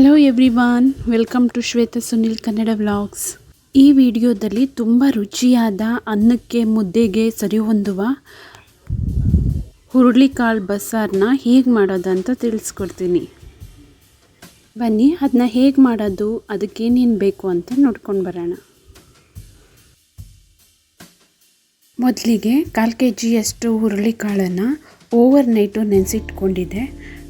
Hello everyone welcome to Shweta Sunil Kannada vlogs ಈ ವಿಡಿಯೋದಲ್ಲಿ ತುಂಬ ರುಚಿಯಾದ ಅನ್ನಕ್ಕೆ ಮುದ್ದೆಗೆ ಸರಿ ಹೊಂದುವ ಹುರುಳಿಕಾಳು ಬಸ್ಸಾರನ್ನ ಹೇಗೆ ಮಾಡೋದಂತ ತಿಳಿಸ್ಕೊಡ್ತೀನಿ. ಬನ್ನಿ ಅದನ್ನ ಹೇಗೆ ಮಾಡೋದು ಅದಕ್ಕೇನೇನು ಬೇಕು ಅಂತ ನೋಡ್ಕೊಂಡು ಬರೋಣ. ಮೊದಲಿಗೆ ಕಾಲು ಕೆ ಜಿಯಷ್ಟು ಹುರುಳಿಕಾಳನ್ನು ಓವರ್ ನೈಟು ನೆನೆಸಿಟ್ಕೊಂಡಿದ್ದೆ.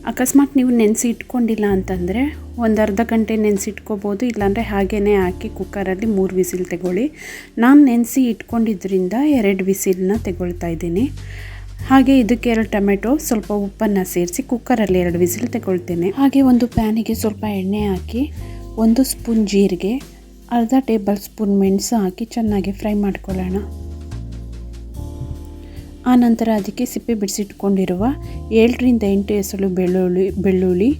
ಅಕಸ್ಮಾತ್ ನೀವು ನೆನೆಸಿ ಇಟ್ಕೊಂಡಿಲ್ಲ ಅಂತಂದರೆ ಒಂದು ಅರ್ಧ ಗಂಟೆ ನೆನೆಸಿಟ್ಕೋಬೋದು, ಇಲ್ಲಾಂದರೆ ಹಾಗೇ ಹಾಕಿ ಕುಕ್ಕರಲ್ಲಿ ಮೂರು ವಿಸಿಲ್ ತಗೊಳ್ಳಿ. ನಾನು ನೆನೆಸಿ ಇಟ್ಕೊಂಡಿದ್ದರಿಂದ ಎರಡು ವಿಸಿಲ್ನ ತಗೊಳ್ತಾ ಇದ್ದೀನಿ. ಹಾಗೆ ಇದಕ್ಕೆ ಎರಡು ಟೊಮೆಟೊ, ಸ್ವಲ್ಪ ಉಪ್ಪನ್ನು ಸೇರಿಸಿ ಕುಕ್ಕರಲ್ಲಿ ಎರಡು ವಿಸಿಲ್ ತಗೊಳ್ತೇನೆ. ಹಾಗೆ ಒಂದು ಪ್ಯಾನಿಗೆ ಸ್ವಲ್ಪ ಎಣ್ಣೆ ಹಾಕಿ, ಒಂದು ಸ್ಪೂನ್ ಜೀರಿಗೆ, ಅರ್ಧ ಟೇಬಲ್ ಸ್ಪೂನ್ ಮೆಣಸು ಹಾಕಿ ಚೆನ್ನಾಗಿ ಫ್ರೈ ಮಾಡ್ಕೊಳ್ಳೋಣ. ಆನಂತರ ಅದಕ್ಕೆ ಸಿಪ್ಪೆ ಬಿಡಿಸಿಟ್ಕೊಂಡಿರುವ ಏಳರಿಂದ ಎಂಟು ಎಸಳು ಬೆಳ್ಳುಳ್ಳಿ ಬೆಳ್ಳುಳ್ಳಿ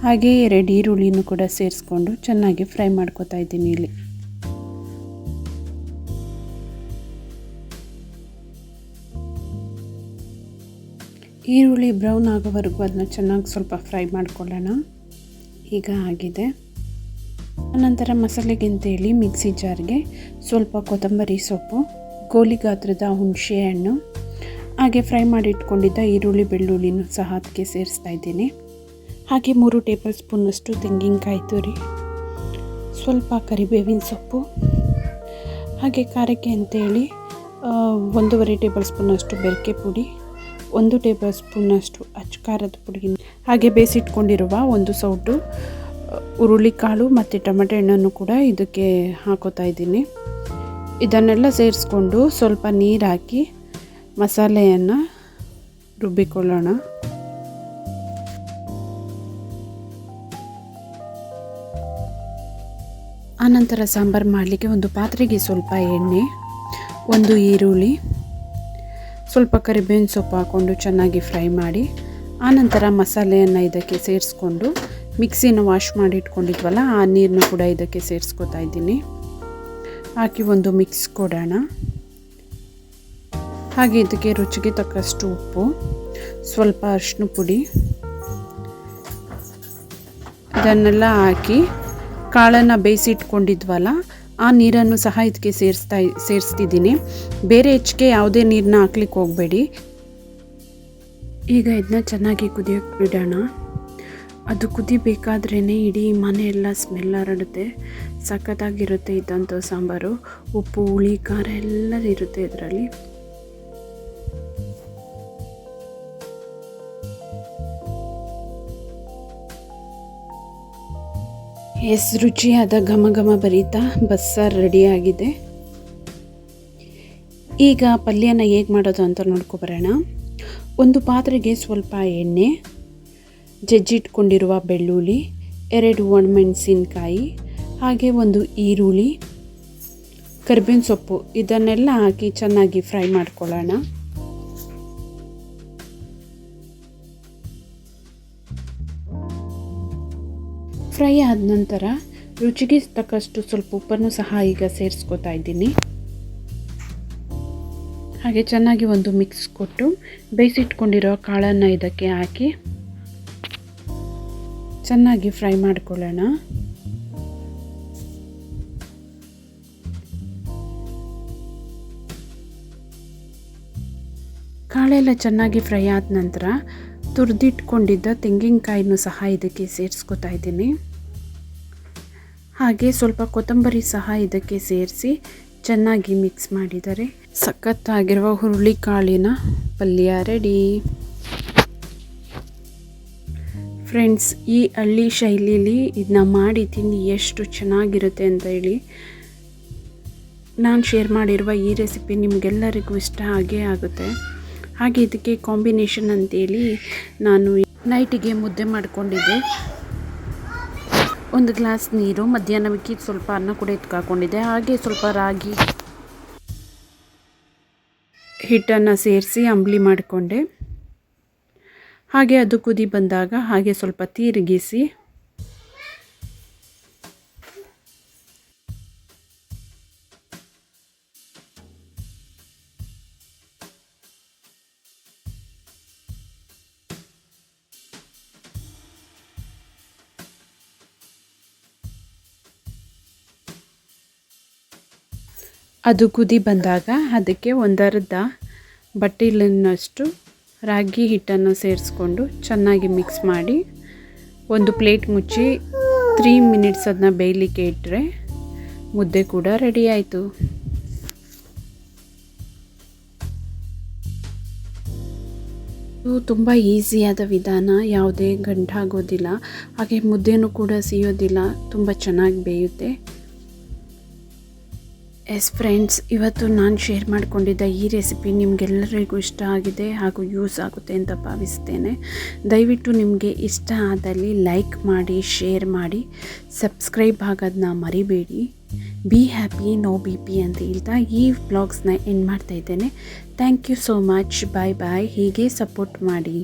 ಹಾಗೆ ಎರಡು ಈರುಳ್ಳಿನೂ ಕೂಡ ಸೇರಿಸ್ಕೊಂಡು ಚೆನ್ನಾಗಿ ಫ್ರೈ ಮಾಡ್ಕೊತಾ ಇದ್ದೀನಿ ಇಲ್ಲಿ. ಈರುಳ್ಳಿ ಬ್ರೌನ್ ಆಗೋವರೆಗೂ ಅದನ್ನ ಚೆನ್ನಾಗಿ ಸ್ವಲ್ಪ ಫ್ರೈ ಮಾಡ್ಕೊಳ್ಳೋಣ. ಈಗ ಆಗಿದೆ. ಆನಂತರ ಮಸಾಲೆಗೆ ಅಂತೇಳಿ ಮಿಕ್ಸಿ ಜಾರ್ಗೆ ಸ್ವಲ್ಪ ಕೊತ್ತಂಬರಿ ಸೊಪ್ಪು ಗೋಲಿ ಗಾತ್ರದ ಹುಣಸೆ ಹಣ್ಣು, ಹಾಗೆ ಫ್ರೈ ಮಾಡಿ ಇಟ್ಕೊಂಡಿದ್ದ ಈರುಳ್ಳಿ ಬೆಳ್ಳುಳ್ಳಿನೂ ಸಹ ಅದಕ್ಕೆ ಸೇರಿಸ್ತಾ ಇದ್ದೀನಿ. ಹಾಗೆ ಮೂರು ಟೇಬಲ್ ಸ್ಪೂನಷ್ಟು ತೆಂಗಿನಕಾಯಿ ತುರಿ, ಸ್ವಲ್ಪ ಕರಿಬೇವಿನ ಸೊಪ್ಪು, ಹಾಗೆ ಖಾರಕ್ಕೆ ಅಂತೇಳಿ ಒಂದೂವರೆ ಟೇಬಲ್ ಸ್ಪೂನಷ್ಟು ಬೆರಕೆ ಪುಡಿ, ಒಂದು ಟೇಬಲ್ ಸ್ಪೂನಷ್ಟು ಅಚ್ಚ ಖಾರದ ಪುಡಿ. ಹಾಗೆ ಬೇಯಿಸಿಟ್ಕೊಂಡಿರುವ ಒಂದು ಸೌಟು ಹುರುಳಿಕಾಳು ಮತ್ತು ಟೊಮೆಟೊ ಹಣ್ಣನ್ನು ಕೂಡ ಇದಕ್ಕೆ ಹಾಕೋತಾ ಇದ್ದೀನಿ. ಇದನ್ನೆಲ್ಲ ಸೇರಿಸ್ಕೊಂಡು ಸ್ವಲ್ಪ ನೀರು ಹಾಕಿ ಮಸಾಲೆಯನ್ನು ರುಬ್ಬಿಕೊಳ್ಳೋಣ. ಆನಂತರ ಸಾಂಬಾರು ಮಾಡಲಿಕ್ಕೆ ಒಂದು ಪಾತ್ರೆಗೆ ಸ್ವಲ್ಪ ಎಣ್ಣೆ, ಒಂದು ಈರುಳ್ಳಿ, ಸ್ವಲ್ಪ ಕರಿಬೇವಿನ ಸೊಪ್ಪು ಹಾಕ್ಕೊಂಡು ಚೆನ್ನಾಗಿ ಫ್ರೈ ಮಾಡಿ, ಆನಂತರ ಮಸಾಲೆಯನ್ನು ಇದಕ್ಕೆ ಸೇರಿಸ್ಕೊಂಡು ಮಿಕ್ಸಿನ ವಾಶ್ ಮಾಡಿ ಇಟ್ಕೊಂಡಿದ್ವಲ್ಲ, ಆ ನೀರನ್ನು ಕೂಡ ಇದಕ್ಕೆ ಸೇರಿಸ್ಕೊತಾ ಇದ್ದೀನಿ. ಹಾಕಿ ಒಂದು ಮಿಕ್ಸ್ ಕೊಡೋಣ. ಹಾಗೆ ಇದಕ್ಕೆ ರುಚಿಗೆ ತಕ್ಕಷ್ಟು ಉಪ್ಪು, ಸ್ವಲ್ಪ ಅರಿಶಿನ ಪುಡಿ. ಇದನ್ನೆಲ್ಲ ಹಾಕಿ ಕಾಳನ್ನು ಬೇಯಿಸಿಟ್ಕೊಂಡಿದ್ವಲ್ಲ, ಆ ನೀರನ್ನು ಸಹ ಇದಕ್ಕೆ ಸೇರಿಸ್ತಾ ಸೇರಿಸ್ತಿದ್ದೀನಿ. ಬೇರೆ ಹೆಚ್ಚಿಗೆ ಯಾವುದೇ ನೀರನ್ನ ಹಾಕ್ಲಿಕ್ಕೆ ಹೋಗಬೇಡಿ. ಈಗ ಇದನ್ನ ಚೆನ್ನಾಗಿ ಕುದಿಯೋಕ್ಕೆ ಬಿಡೋಣ. ಅದು ಕುದಿಬೇಕಾದ್ರೇ ಇಡೀ ಮನೆಯೆಲ್ಲ ಸ್ಮೆಲ್ ಹರಡುತ್ತೆ. ಸಖತ್ತಾಗಿರುತ್ತೆ ಇದ್ದಂಥ ಸಾಂಬಾರು, ಉಪ್ಪು, ಹುಳಿ, ಖಾರ ಎಲ್ಲ ಇರುತ್ತೆ ಇದರಲ್ಲಿ. ಎಸ್, ರುಚಿಯಾದ ಘಮ ಘಮ ಬರೀತಾ ಬಸ್ಸಾರು ರೆಡಿಯಾಗಿದೆ ಈಗ ಪಲ್ಯನ ಹೇಗೆ ಮಾಡೋದು ಅಂತ ನೋಡ್ಕೊಬರೋಣ ಒಂದು ಪಾತ್ರೆಗೆ ಸ್ವಲ್ಪ ಎಣ್ಣೆ, ಜಜ್ಜಿಟ್ಕೊಂಡಿರುವ ಬೆಳ್ಳುಳ್ಳಿ, ಎರಡು ಒಣಮೆಣಸಿನ್ಕಾಯಿ ಹಾಗೆ ಒಂದು ಈರುಳ್ಳಿ, ಕರ್ಬೇವಿನ ಸೊಪ್ಪು, ಇದನ್ನೆಲ್ಲ ಹಾಕಿ ಚೆನ್ನಾಗಿ ಫ್ರೈ ಮಾಡ್ಕೊಳ್ಳೋಣ. ಫ್ರೈ ಆದ ನಂತರ ರುಚಿಗೆ ತಕ್ಕಷ್ಟು ಸ್ವಲ್ಪ ಉಪ್ಪನ್ನು ಸಹ ಈಗ ಸೇರಿಸ್ಕೊತಾ ಇದ್ದೀನಿ. ಹಾಗೆ ಚೆನ್ನಾಗಿ ಒಂದು ಮಿಕ್ಸ್ ಕೊಟ್ಟು ಬೇಯಿಸಿಟ್ಕೊಂಡಿರೋ ಕಾಳನ್ನು ಇದಕ್ಕೆ ಹಾಕಿ ಚೆನ್ನಾಗಿ ಫ್ರೈ ಮಾಡ್ಕೊಳ್ಳೋಣ. ಕಾಳೆಲ್ಲ ಚೆನ್ನಾಗಿ ಫ್ರೈ ಆದ ನಂತರ ತುರಿದಿಟ್ಕೊಂಡಿದ್ದ ತೆಂಗಿನಕಾಯಿನೂ ಸಹ ಇದಕ್ಕೆ ಸೇರಿಸ್ಕೊತಾ ಇದ್ದೀನಿ. ಹಾಗೆ ಸ್ವಲ್ಪ ಕೊತ್ತಂಬರಿ ಸಹ ಇದಕ್ಕೆ ಸೇರಿಸಿ ಚೆನ್ನಾಗಿ ಮಿಕ್ಸ್ ಮಾಡಿದರೆ ಸಖತ್ತಾಗಿರುವ ಹುರುಳಿಕಾಳಿನ ಪಲ್ಯ ರೆಡಿ. ಫ್ರೆಂಡ್ಸ್, ಈ ಹಳ್ಳಿ ಶೈಲಿಲಿ ಇದನ್ನ ಮಾಡಿ ತಿಂದು ಎಷ್ಟು ಚೆನ್ನಾಗಿರುತ್ತೆ ಅಂತ ಹೇಳಿ ನಾನು ಶೇರ್ ಮಾಡಿರುವ ಈ ರೆಸಿಪಿ ನಿಮಗೆಲ್ಲರಿಗೂ ಇಷ್ಟ ಆಗೇ ಆಗುತ್ತೆ. ಹಾಗೆ ಇದಕ್ಕೆ ಕಾಂಬಿನೇಷನ್ ಅಂತೇಳಿ ನಾನು ನೈಟಿಗೆ ಮುದ್ದೆ ಮಾಡಿಕೊಂಡಿದ್ದೆ. ಒಂದು ಗ್ಲಾಸ್ ನೀರು, ಮಧ್ಯಾಹ್ನ ಸ್ವಲ್ಪ ಅನ್ನ ಕೂಡ ಎತ್ಕಾಕೊಂಡಿದ್ದೆ ಹಾಗೆ ಸ್ವಲ್ಪ ರಾಗಿ ಹಿಟ್ಟನ್ನು ಸೇರಿಸಿ ಅಂಬ್ಲಿ ಮಾಡಿಕೊಂಡೆ. ಹಾಗೆ ಅದು ಕುದಿ ಬಂದಾಗ ಹಾಗೆ ಸ್ವಲ್ಪ ತಿರುಗಿಸಿ ಅದು ಕುದಿ ಬಂದಾಗ ಅದಕ್ಕೆ ಒಂದರ್ಧ ಬಟ್ಟಲಿನಷ್ಟು ರಾಗಿ ಹಿಟ್ಟನ್ನು ಸೇರಿಸ್ಕೊಂಡು ಚೆನ್ನಾಗಿ ಮಿಕ್ಸ್ ಮಾಡಿ ಒಂದು ಪ್ಲೇಟ್ ಮುಚ್ಚಿ ತ್ರೀ ಮಿನಿಟ್ಸ್ ಅದನ್ನ ಬೇಯಲಿಕ್ಕೆ ಇಟ್ಟರೆ ಮುದ್ದೆ ಕೂಡ ರೆಡಿ ಆಯಿತು. ಇದು ತುಂಬ ಈಸಿಯಾದ ವಿಧಾನ, ಯಾವುದೇ ಗಂಟಾಗೋದಿಲ್ಲ. ಹಾಗೆ ಮುದ್ದೆನೂ ಕೂಡ ಸಿಯೋದಿಲ್ಲ, ತುಂಬ ಚೆನ್ನಾಗಿ ಬೇಯುತ್ತೆ. ಎಸ್ ಫ್ರೆಂಡ್ಸ್, ಇವತ್ತು ನಾನು ಶೇರ್ ಮಾಡಿಕೊಂಡಿದ್ದ ಈ ರೆಸಿಪಿ ನಿಮಗೆಲ್ಲರಿಗೂ ಇಷ್ಟ ಆಗಿದೆ ಹಾಗೂ ಯೂಸ್ ಆಗುತ್ತೆ ಅಂತ ಭಾವಿಸ್ತೇನೆ. ದಯವಿಟ್ಟು ನಿಮಗೆ ಇಷ್ಟ ಆದಲ್ಲಿ ಲೈಕ್ ಮಾಡಿ ಶೇರ್ ಮಾಡಿ ಸಬ್ಸ್ಕ್ರೈಬ್ ಆಗೋದನ್ನ ಮರಿಬೇಡಿ. Be happy no B P ಅಂತ ಹೇಳ್ತಾ ಈ ವ್ಲಾಗ್ಸ್ನ ಎಂಡ್ ಮಾಡ್ತಾ ಇದ್ದೇನೆ. Thank you so much bye bye ಹೀಗೆ ಸಪೋರ್ಟ್ ಮಾಡಿ.